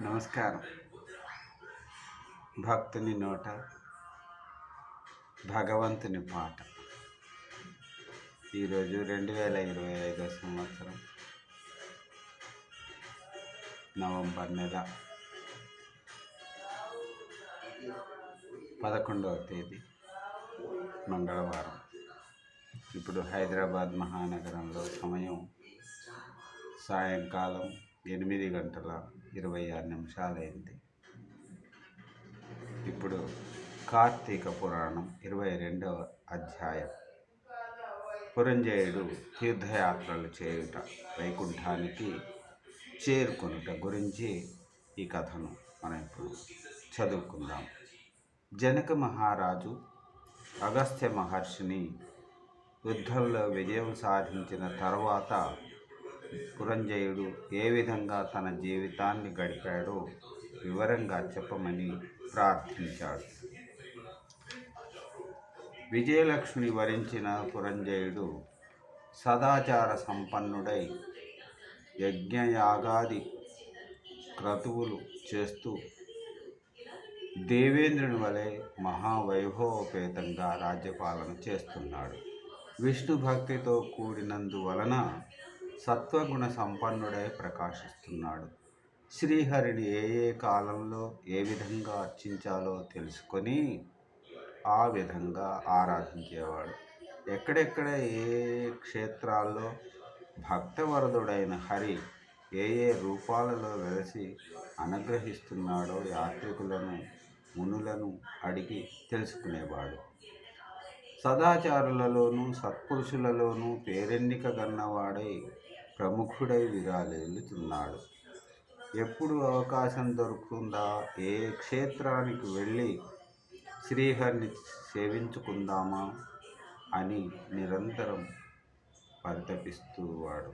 నమస్కారం. భక్తుని నోట భగవంతుని పాట. ఈరోజు రెండు వేల ఇరవై ఐదో సంవత్సరం నవంబర్ నెల పదకొండవ తేదీ మంగళవారం. ఇప్పుడు హైదరాబాద్ మహానగరంలో సమయం సాయంకాలం ఎనిమిది గంటల ఇరవై ఆరు నిమిషాలైంది. ఇప్పుడు కార్తీక పురాణం ఇరవై రెండవ అధ్యాయం. పురంజయుడు తీర్థయాత్రలు చేయుట వైకుంఠానికి చేరుకొనుట గురించి ఈ కథను మనం ఇప్పుడు చదువుకుందాం. జనక మహారాజు అగస్త్య మహర్షిని యుద్ధంలో విజయం సాధించిన తర్వాత పురంజయుడు ఏ విధంగా తన జీవితాన్ని గడిపాడో వివరంగా చెప్పమని ప్రార్థించాడు. విజయలక్ష్మిని వరించిన పురంజయుడు సదాచార సంపన్నుడై యజ్ఞయాగాది క్రతువులు చేస్తూ దేవేంద్రుని వలె మహావైభవపేతంగా రాజ్యపాలన చేస్తున్నాడు. విష్ణు భక్తితో కూడినందువలన సత్వగుణ సంపన్నుడై ప్రకాశిస్తున్నాడు. శ్రీహరిని ఏ ఏ కాలంలో ఏ విధంగా అర్చించాలో తెలుసుకొని ఆ విధంగా ఆరాధించేవాడు. ఎక్కడెక్కడ ఏ ఏ క్షేత్రాల్లో భక్తవరదుడైన హరి ఏ ఏ రూపాలలో వెలసి అనుగ్రహిస్తున్నాడో యాత్రికులను మునులను అడిగి తెలుసుకునేవాడు. సదాచారులలోనూ సత్పురుషులలోనూ పేరెన్నిక గన్నవాడై ప్రముఖుడై విరాలిల్లుతున్నాడు ఎప్పుడు అవకాశం దొరుకుతుందా? ఏ క్షేత్రానికి వెళ్ళి శ్రీహరిని సేవించుకుందామా? అని నిరంతరం పరితపిస్తూ వాడు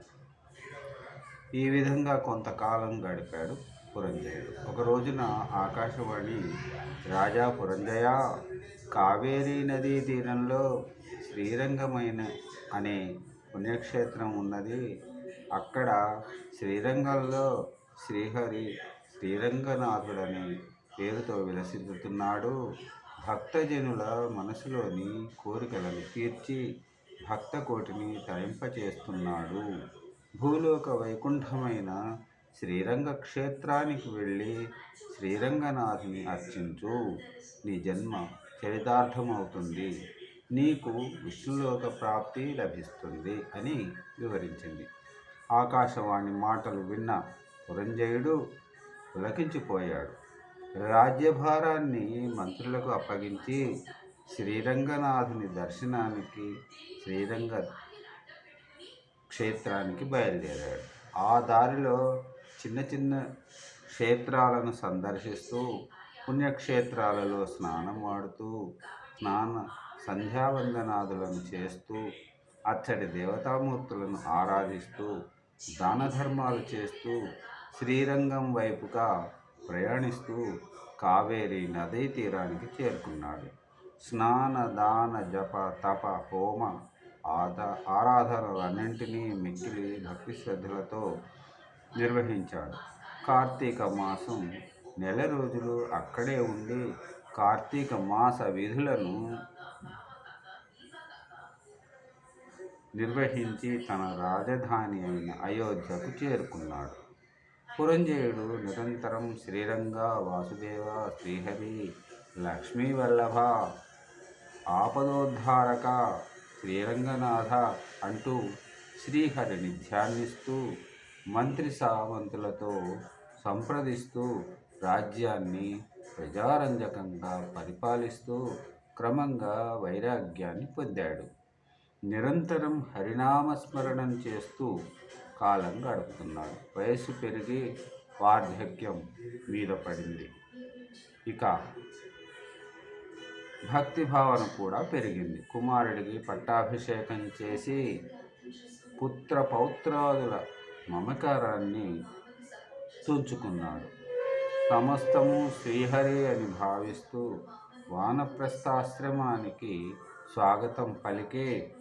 ఈ విధంగా కొంతకాలం గడిపాడు పురంజయుడు. ఒక రోజున ఆకాశవాణి రాజా పురంజయ కావేరీ నదీ తీరంలో శ్రీరంగమైన అనే పుణ్యక్షేత్రం ఉన్నది. అక్కడ శ్రీరంగంలో శ్రీహరి శ్రీరంగనాథుడని పేరుతో విలసిల్లుతున్నాడు. భక్తజనుల మనసులోని కోరికలను తీర్చి భక్త కోటిని తరింపచేస్తున్నాడు. భూలోక వైకుంఠమైన శ్రీరంగ క్షేత్రానికి వెళ్ళి శ్రీరంగనాథుని అర్చించు. నీ జన్మ చరితార్థమవుతుంది. నీకు విష్ణులోక ప్రాప్తి లభిస్తుంది అని వివరించింది. ఆకాశవాణి మాటలు విన్న పురంజయుడు పులకించిపోయాడు. రాజ్యభారాన్ని మంత్రులకు అప్పగించి శ్రీరంగనాథుని దర్శనానికి శ్రీరంగ క్షేత్రానికి బయలుదేరాడు. ఆ దారిలో చిన్న చిన్న క్షేత్రాలను సందర్శిస్తూ పుణ్యక్షేత్రాలలో స్నానం ఆడుతూ స్నాన సంధ్యావందనాదులను చేస్తూ అచ్చడి దేవతామూర్తులను ఆరాధిస్తూ దాన ధర్మాలు చేస్తూ శ్రీరంగం వైపుగా ప్రయాణిస్తూ కావేరి నదీ తీరానికి చేరుకున్నాడు. స్నాన దాన జప తప హోమ ఆద ఆరాధనలన్నింటినీ మిక్కిలి భక్తి శ్రద్ధలతో నిర్వహించాడు. కార్తీక మాసం నెల రోజులు అక్కడే ఉండి కార్తీక మాస విధులను నిర్వహించి తన రాజధాని అయిన అయోధ్యకు చేరుకున్నాడు. పురంజయుడు నిరంతరం శ్రీరంగ వాసుదేవ శ్రీహరి లక్ష్మీవల్లభ ఆపదోద్ధారక శ్రీరంగనాథ అంటూ శ్రీహరిని ధ్యానిస్తూ మంత్రి సామంతులతో సంప్రదిస్తూ రాజ్యాన్ని ప్రజారంజకంగా పరిపాలిస్తూ క్రమంగా వైరాగ్యాన్ని పొందాడు. నిరంతరం హరినామస్మరణం చేస్తూ కాలం గడుపుతున్నాడు. వయసు పెరిగి వార్ధక్యం మీద పడింది. ఇక భక్తి భావన కూడా పెరిగింది. కుమారుడికి పట్టాభిషేకం చేసి పుత్ర పౌత్రాదుల మమకారాన్ని తుంచుకున్నాడు. సమస్తము శ్రీహరి అని భావిస్తూ వానప్రస్థాశ్రమానికి స్వాగతం పలికే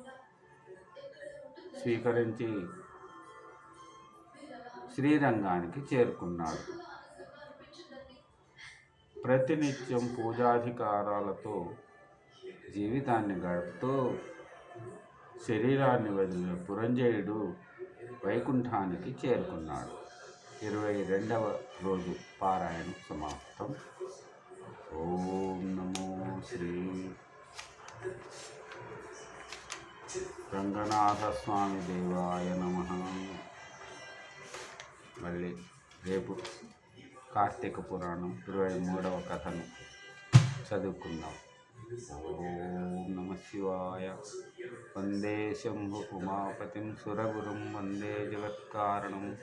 స్వీకరించి శ్రీరంగానికి చేరుకున్నాడు. ప్రతినిత్యం పూజాధికారాలతో జీవితాన్ని గడుపుతూ శరీరాన్ని వదిలిన పురంజయుడు వైకుంఠానికి చేరుకున్నాడు. ఇరవై రెండవ రోజు పారాయణం సమాప్తం. ఓం నమో శ్రీ రంగనాథస్వామి దేవాయ నమ. మళ్ళీ రేపు కార్తీక పురాణం ఇరవై మూడవ కథను చదువుకుందాం. ఓం నమ శివాయ. వందే శంభు ఉమాపతిం సురగురుం. వందే జగత్కారణం.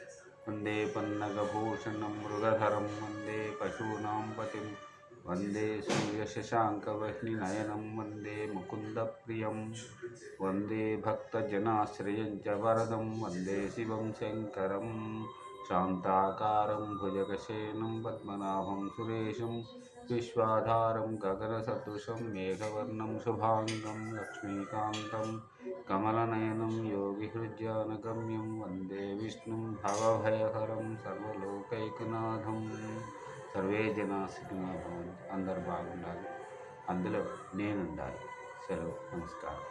వందే పన్నగభూషణం మృగధరం. వందే పశూనాం పతిం वंदे सूर्यशशाङ्कवह्निनयनं, वंदे मुकुन्दप्रियं, वंदे भक्तजनाश्रयं च वरदं वंदे शिवं शङ्करं, शान्ताकारं भुजगशयनं पद्मनाभं सुरेशं, विश्वाधारं गगनसदृशं, मेघवर्णं शुभाङ्गं, लक्ष्मीकान्तं, कमलनयनं, योगिहृद्यानगम्यं, वंदे विष्णुं, भवभयहरं, सर्वलोकैकनाथम्। సర్వే జనా సుఖినో అందరు బాగుండాలి. అందులో నేనుండాలి. సెలవు. నమస్కారం.